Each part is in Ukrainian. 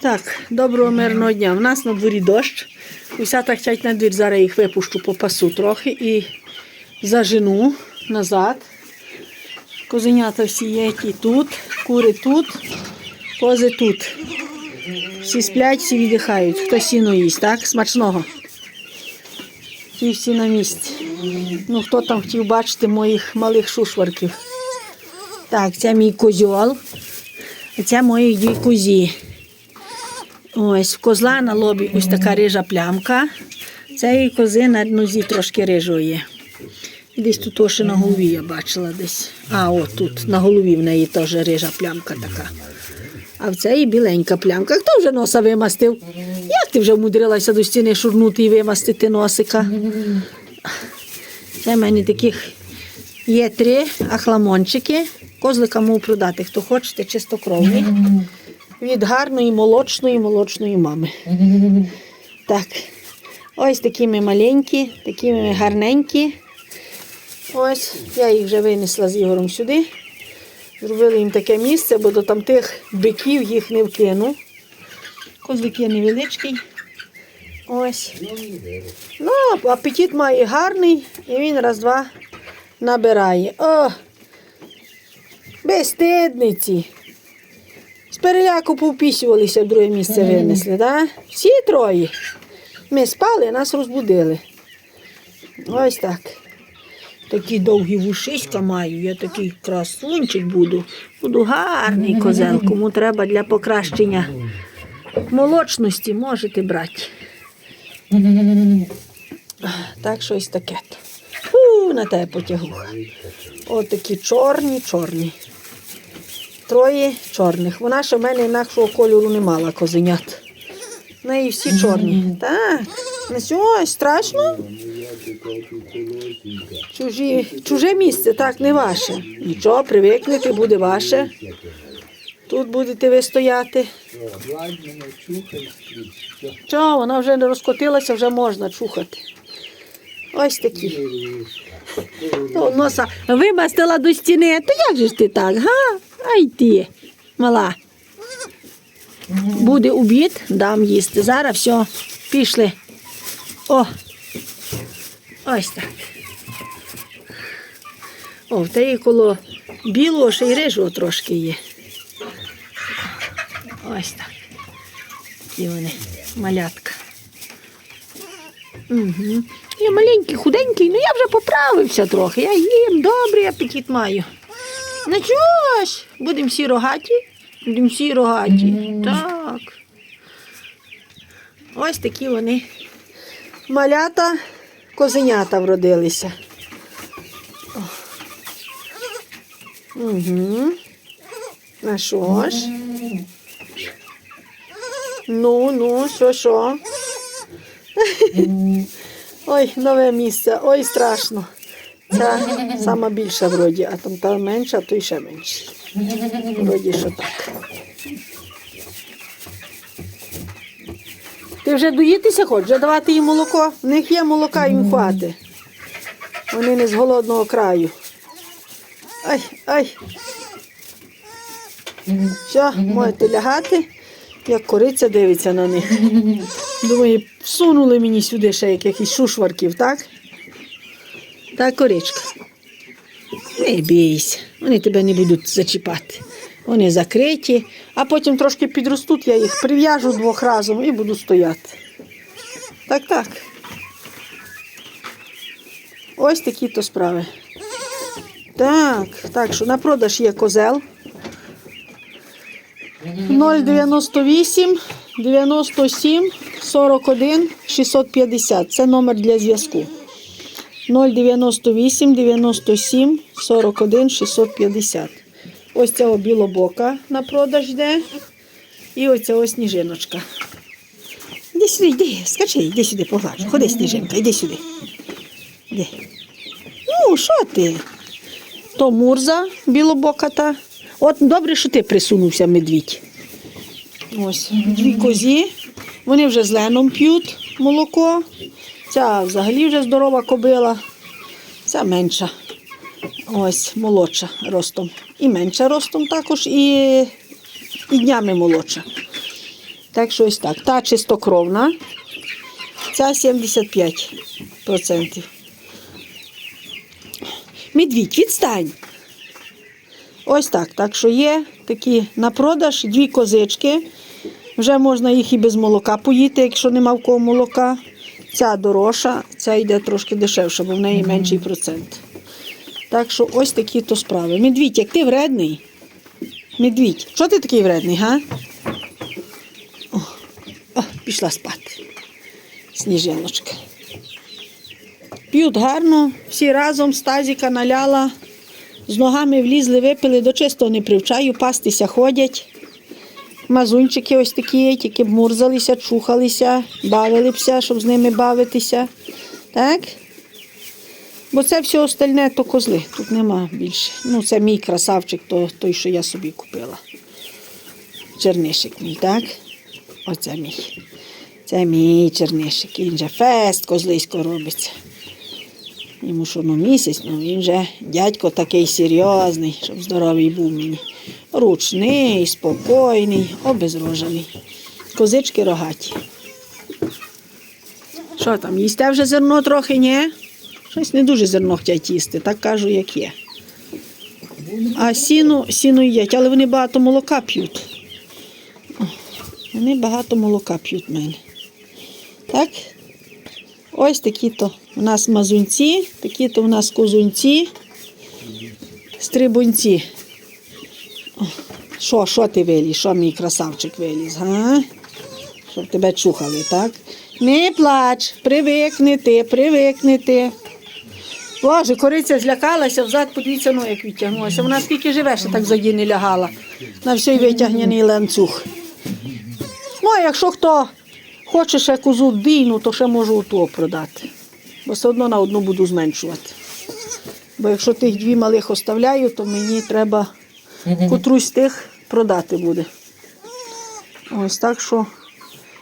Так, доброго мирного дня. У нас на дворі дощ. Уся так хочуть на двір, зараз їх випущу, попасу трохи і зажену назад. Козенята всі є ті тут, кури тут, кози тут. Всі сплять, всі віддихають. Хто сіно їсть, так? Смачного. Ті всі на місці. Ну, хто там хотів бачити моїх малих шушварків. Так, це мій козьол. А це мої дві козі. Ось козла на лобі ось така рижа плямка. Цієї кози на нозі трошки рижої. І десь тут теж на голові я бачила десь. А, от тут на голові в неї теж рижа плямка така. А в цієї біленька плямка. Хто вже носа вимастив? Як ти вже вмудрилася до стіни шурнути і вимастити носика? Це в мене таких є три ахламончики. Козлика можу продати, хто хочете, чистокровні. Від гарної молочної молочної мами. Так. Ось такі ми маленькі, такі ми гарненькі. Ось, я їх вже винесла з Ігорем сюди. Зробили їм таке місце, бо до там тих биків їх не вкину. Козлик є невеличкий. Ось. Ну, апетит має гарний і він раз-два набирає. О! Безстидниці. З переляку повпісювалися друге місце винесли, да? Всі троє. Ми спали, нас розбудили. Ось так. Такі довгі вушиська маю, я такий красунчик буду. Буду гарний козел. Кому треба для покращення молочності, можете брати. Так, щось таке. Фу, на тебе потягуха. От такі чорні, чорні. Троє чорних. Вона ще в мене інакшого кольору не мала козенят. В неї всі чорні. Так. Ну що, страшно? Чужі, чуже місце, так, не ваше. Нічого, привикнете, буде ваше. Тут будете ви стояти. Чого, вона вже не розкотилася, вже можна чухати. Ось такі. То носа вимастила до стіни. То як же ж ти так, га? Ай ти, мала. Буде обід, дам їсти. Зараз все, пішли. О, ось так. О, в теї коло білого ще й рижого трошки є. Ось так. Такі вони, малятка. Угу. Я маленький, худенький, ну я вже поправився трохи. Я їм добрий апетит маю. Ну чого ж? Будемо всі рогаті? Будемо всі рогаті. Так. Ось такі вони малята, козенята вродилися. Угу. А що ж? Ну, ну, що, що? Ой, нове місце, ой, страшно. Ця сама більша вроді, а там та менша, то ще менший. Вроді, що так. Ти вже доїтися хочеш, вже давати їм молоко. В них є молока, їм хватить. Вони не з голодного краю. Ай, ай. Все, можете лягати, як кориця дивиться на них. Думаю, всунули мені сюди ще якихось шушварків, так? Так, коричка. Не бійся, вони тебе не будуть зачіпати. Вони закриті, а потім трошки підростуть, я їх прив'яжу двох разом і буду стояти. Так, так. Ось такі то справи. Так, так що на продаж є козел. 098 97 41 650. Це номер для зв'язку. 098 97 41 650. Ось цього білобока на продаж йде. І оця ось сніжиночка. Іди сюди, йди, скачи, йди сюди, погладжу. Ходи, сніжинка, йди сюди. Іди. Ну, що ти? То мурза білобоката. От добре, що ти присунувся, медвідь. Ось дві козі. Вони вже з леном п'ють молоко. Ця взагалі вже здорова кобила. Ця менша. Ось молодша ростом. І менша ростом також, і, і днями молодша. Так що ось так. Та чистокровна, ця 75%. Медвідь, відстань. Ось так. Так що є такі на продаж дві козички. Вже можна їх і без молока поїти, якщо нема в кого молока. Ця дорожча, ця йде трошки дешевше, бо в неї менший процент. Так що ось такі то справи. Медвідь, як ти вредний? Медвідь, що ти такий вредний, га? О, о, пішла спати. Сніжиночка. П'ють гарно, всі разом з тазіка наляла, з ногами влізли, випили, до чистого не привчаю, пастися ходять. Мазунчики ось такі, тільки мурзалися, чухалися, бавилися, щоб з ними бавитися. Так? Бо це все остальне то козли, тут нема більше. Ну, це мій красавчик, то, той, що я собі купила. Чернишик мій, так? Оце мій. Це мій чернишик. Він же фест козлисько робиться. Йому що ну місяць, ну він же дядько такий серйозний, щоб здоровий був мені. Ручний, спокійний, обезрожений. Козички рогаті. Що там, їсте вже зерно трохи, ні? Щось не дуже зерно хочуть їсти, так кажу, як є. А сіну, сіну їдять, але вони багато молока п'ють. Вони багато молока п'ють в мене. Так? Ось такі то у нас мазунці, такі то у нас козунці, стрибунці. Що, що ти виліз? Що мій красавчик виліз? Га? Щоб тебе чухали, так? Не плач, привикни ти, привикни ти. Боже, кориця злякалася, взад подивіться, ну як відтягнулася. Вона скільки живе, ще так ззаді не лягала. На всій витягнений ланцюг. Ну, якщо хто хоче ще козу бійну, то ще можу ту продати. Бо все одно на одну буду зменшувати. Бо якщо тих дві малих оставляю, то мені треба котрусь з тих продати буде. Ось так що,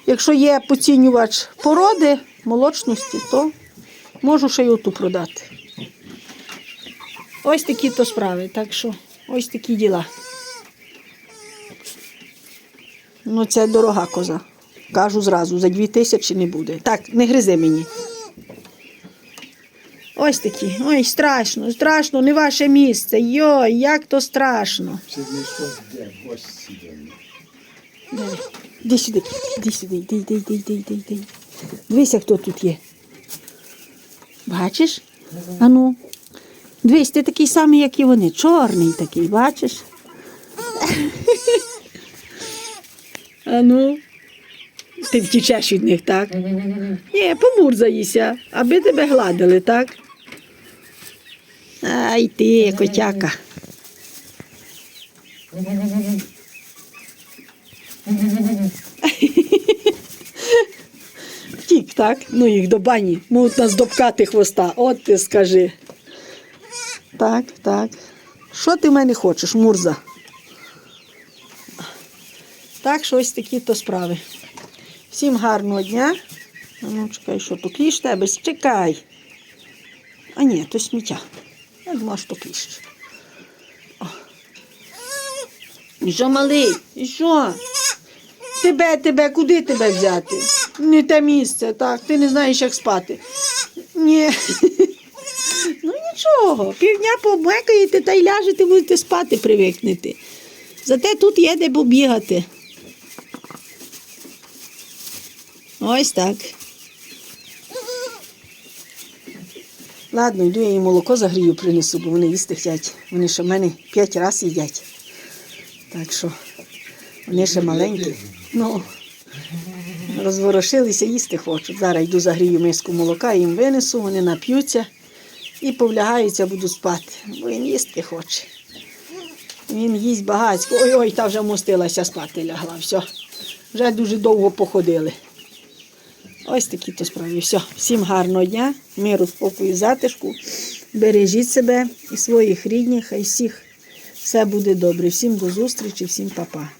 якщо є поцінювач породи, молочності, то можу ще й оту продати. Ось такі то справи. Так що ось такі діла. Ну, це дорога коза. Кажу зразу, за дві тисячі не буде. Так, не гризи мені. Ось такі. Ой, страшно, страшно, не ваше місце. Йой, як то страшно. Іди сюди, іди сюди, йди, йди, йди, йди, йди, йди. Дивися, хто тут є. Бачиш? Ану. Дивись, ти такий самий, як і вони. Чорний такий, бачиш? Ану. Ти втічеш від них, так? Ні, помурзаїся, аби тебе гладили, так? Ай ти, котяка. Втік, так? Ну їх до бані. Можуть нас допкати хвоста. От ти скажи. Так, так. Що ти в мене хочеш, Мурза? Так, що ось такі то справи. Всім гарного дня. Ну, чекай, що то кліщ тебе? Чекай. А ні, то сміття. Я думаю, що кліщ. О. І що, малий? Що? Тебе, тебе, куди тебе взяти? Не те місце, так. Ти не знаєш, як спати. Ні. Ну нічого, півдня побекаєте та й ляжете, будете спати, привикнете. Зате тут є де побігати. Ось так. Ладно, йду я їм молоко загрію, принесу, бо вони їсти хочуть. Вони ще в мене п'ять разів їдять. Так що вони ще маленькі. Ну, розворошилися, їсти хочуть. Зараз йду загрію миску молока, їм винесу, вони нап'ються і повлягаються, буду спати. Бо він їсти хоче. Він їсть багатько. Ой-ой, та вже мостилася спати лягла. Все. Вже дуже довго походили. Ось такі то справи. Все. Всім гарного дня, миру, спокою, затишку. Бережіть себе і своїх рідних, хай всіх все буде добре. Всім до зустрічі, всім па-па.